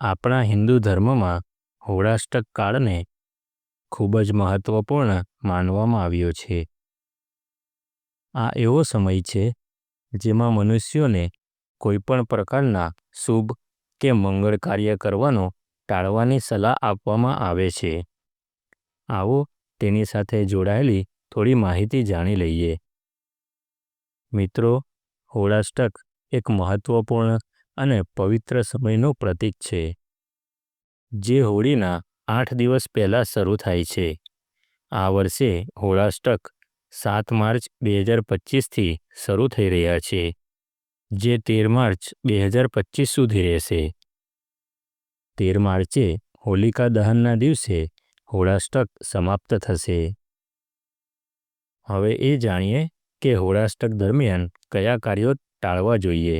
આપણા હિન્દુ ધર્મમાં હોળાષ્ટક કાળને ખૂબ જ મહત્વપૂર્ણ માનવામાં આવ્યો છે. આ એવો સમય છે જેમાં મનુષ્યોને કોઈપણ પ્રકારના શુભ કે મંગળ કાર્ય કરવાનો ટાળવાની સલાહ આપવામાં આવે છે. આવો તેની સાથે જોડાયેલી થોડી માહિતી જાણી લઈએ. મિત્રો, હોળાષ્ટક એક મહત્વપૂર્ણ અને પવિત્ર સમયનું પ્રતીક છે, જે હોળીના આઠ દિવસ પહેલા શરૂ થાય છે. આ વર્ષે હોળાષ્ટક સાત માર્ચ બે હજાર પચીસથી શરૂ થઈ રહ્યા છે, જે તેર માર્ચ બે હજાર પચીસ સુધી રહેશે. તેર માર્ચે હોલિકા દહનના દિવસે હોળાષ્ટક સમાપ્ત થશે. હવે એ જાણીએ કે હોળાષ્ટક દરમિયાન કયા કાર્યો ટાળવા જોઈએ.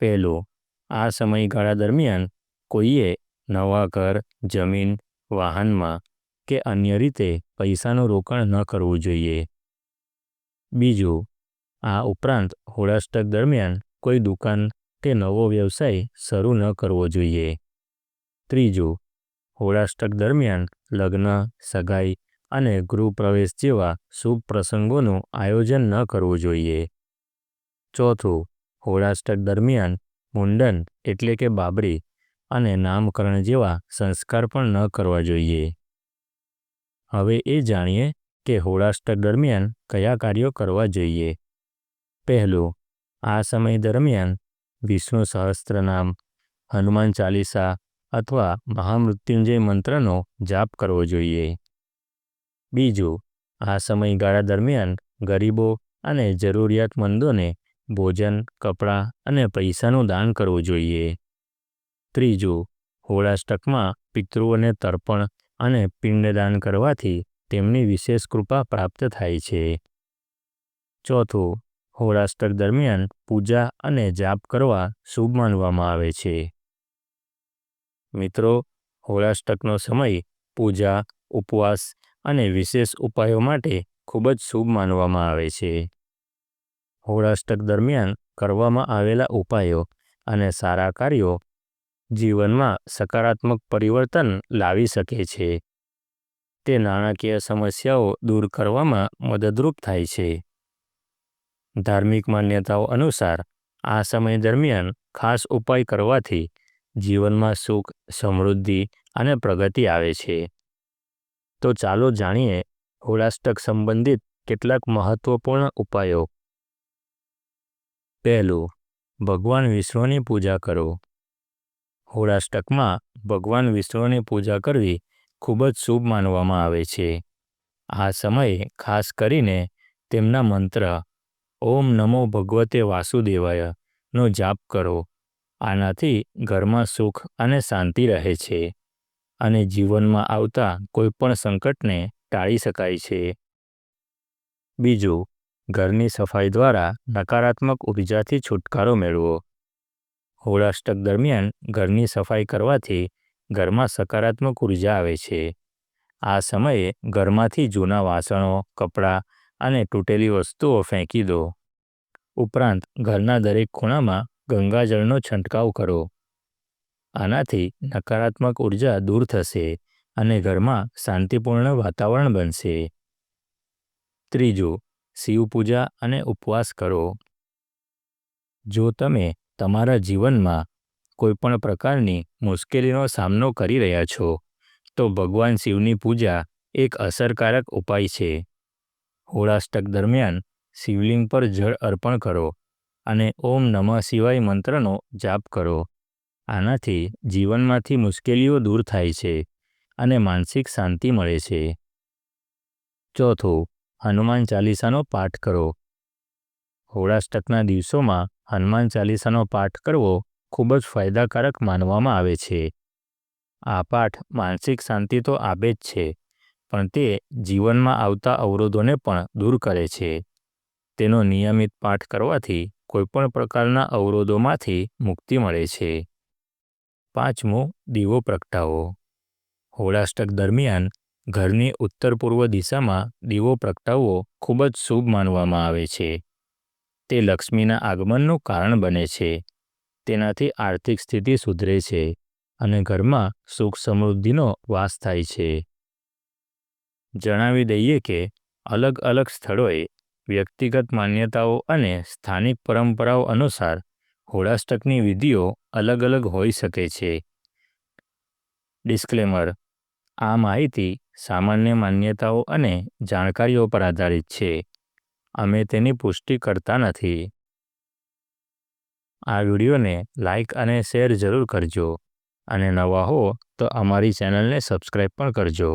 પહેલું, આ સમયગાળા દરમિયાન કોઈએ નવા ઘર, જમીન, વાહનમાં કે અન્ય રીતે પૈસાનું રોકાણ ન કરવું જોઈએ. બીજું, આ ઉપરાંત હોળાષ્ટક દરમિયાન કોઈ દુકાન કે નવો વ્યવસાય શરૂ ન કરવો જોઈએ. ત્રીજું, હોળાષ્ટક દરમિયાન લગ્ન, સગાઈ અને ગૃહપ્રવેશ જેવા શુભ પ્રસંગોનું આયોજન ન કરવું જોઈએ. ચોથું હોળાષ્ટક દરમિયાન મુંડન એટલે કે બાબરી અને નામકરણ જેવા સંસ્કાર પણ ન કરવા જોઈએ. હવે એ જાણીએ કે હોળાષ્ટક દરમિયાન કયા કાર્યો કરવા જોઈએ. પહેલું, આ સમય દરમિયાન વિષ્ણુ સહસ્ત્રનામ, હનુમાન ચાલીસા અથવા મહામૃત્યુંજય મંત્રનો જાપ કરવો જોઈએ. બીજું, આ સમયગાળા દરમિયાન ગરીબો અને જરૂરિયાતમંદોને ભોજન, કપડાં અને પૈસાનું દાન કરવું જોઈએ. ત્રીજું હોળાષ્ટકમાં પિતૃઓને તર્પણ અને પિંડદાન કરવાથી તેમની વિશેષ કૃપા પ્રાપ્ત થાય છે. ચોથું હોળાષ્ટક દરમિયાન પૂજા અને જાપ કરવા શુભ માનવામાં આવે છે. મિત્રો હોળાષ્ટકનો સમય પૂજા, ઉપવાસ અને વિશેષ ઉપાયો માટે ખૂબ જ શુભ માનવામાં આવે છે. હોળાષ્ટક દરમિયાન કરવામાં આવેલા ઉપાયો અને સારા કાર્યો જીવનમાં સકારાત્મક પરિવર્તન લાવી શકે છે. તે નાણાકીય સમસ્યાઓ દૂર કરવામાં મદદરૂપ થાય છે. ધાર્મિક માન્યતાઓ અનુસાર, આ સમય દરમિયાન ખાસ ઉપાય કરવાથી જીવનમાં સુખ, સમૃદ્ધિ અને પ્રગતિ આવે છે. તો ચાલો જાણીએ હોળાષ્ટક સંબંધિત કેટલાક મહત્વપૂર્ણ ઉપાયો. પહેલું, ભગવાન વિષ્ણુની પૂજા કરો. હોળાષ્ટકમાં ભગવાન વિષ્ણુની પૂજા કરવી ખૂબ જ શુભ માનવામાં આવે છે. આ સમયે ખાસ કરીને તેમના મંત્ર, ઓમ નમો ભગવતે વાસુદેવાય નો જાપ કરો. આનાથી ઘરમાં સુખ અને શાંતિ રહે છે અને જીવનમાં આવતા કોઈપણ સંકટને ટાળી શકાય છે. બીજું ઘરની સફાઈ દ્વારા નકારાત્મક ઉર્જાથી છુટકારો મેળવો. હોળાષ્ટક દરમિયાન ઘરની સફાઈ કરવાથી ઘરમાં સકારાત્મક ઊર્જા આવે છે. આ સમયે ઘરમાંથી જૂના વાસણો કપડાં અને તૂટેલી વસ્તુઓ ફેંકી દો. ઉપરાંત ઘરના દરેક ખૂણામાં ગંગાજળનો છંટકાવ કરો. આનાથી નકારાત્મક ઊર્જા દૂર થશે અને ઘરમાં શાંતિપૂર્ણ વાતાવરણ બનશે. ત્રીજું શિવ પૂજા અને ઉપવાસ કરો. જો તમે તમારા જીવનમાં કોઈ પણ પ્રકારની મુશ્કેલીનો સામનો કરી રહ્યા છો, તો ભગવાન શિવની પૂજા એક અસરકારક ઉપાય છે. હોળાષ્ટક દરમિયાન શિવલિંગ પર જળ અર્પણ કરો અને ઓમ નમઃ શિવાય મંત્રનો જાપ કરો. આનાથી જીવનમાંથી મુશ્કેલીઓ દૂર થાય છે અને માનસિક શાંતિ મળે છે. ચોથું હનુમાન ચાલીસાનો પાઠ કરો હોળાષ્ટકના દિવસોમાં હનુમાન ચાલીસાનો પાઠ કરવો ખૂબ જ ફાયદાકારક માનવામાં આવે છે. આ પાઠ માનસિક શાંતિ તો આપે જ છે, પણ તે જીવનમાં આવતા અવરોધોને પણ દૂર કરે છે. તેનો નિયમિત પાઠ કરવાથી કોઈપણ પ્રકારના અવરોધોમાંથી મુક્તિ મળે છે. પાંચમું, દીવો પ્રગટાવો. હોળાષ્ટક દરમિયાન ઘરની ઉત્તર પૂર્વ દિશામાં દીવો પ્રગટાવવો ખૂબ જ શુભ માનવામાં આવે છે. તે લક્ષ્મીના આગમનનું કારણ બને છે. તેનાથી આર્થિક સ્થિતિ સુધરે છે અને ઘરમાં સુખ સમૃદ્ધિનો વાસ થાય છે. જણાવી દઈએ કે અલગ અલગ સ્થળોએ વ્યક્તિગત માન્યતાઓ અને સ્થાનિક પરંપરાઓ અનુસાર હોળાષ્ટકની વિધિઓ અલગ અલગ હોઈ શકે છે. ડિસ્ક્લેમર, આ માહિતી સામાન્ય માન્યતાઓ અને જાણકારીઓ પર આધારિત છે. અમે તેની પુષ્ટિ કરતા નથી. આ વિડીયોને લાઇક અને શેર જરૂર કરજો. અને નવા હો તો અમારી ચેનલને સબસ્ક્રાઇબ પણ કરજો.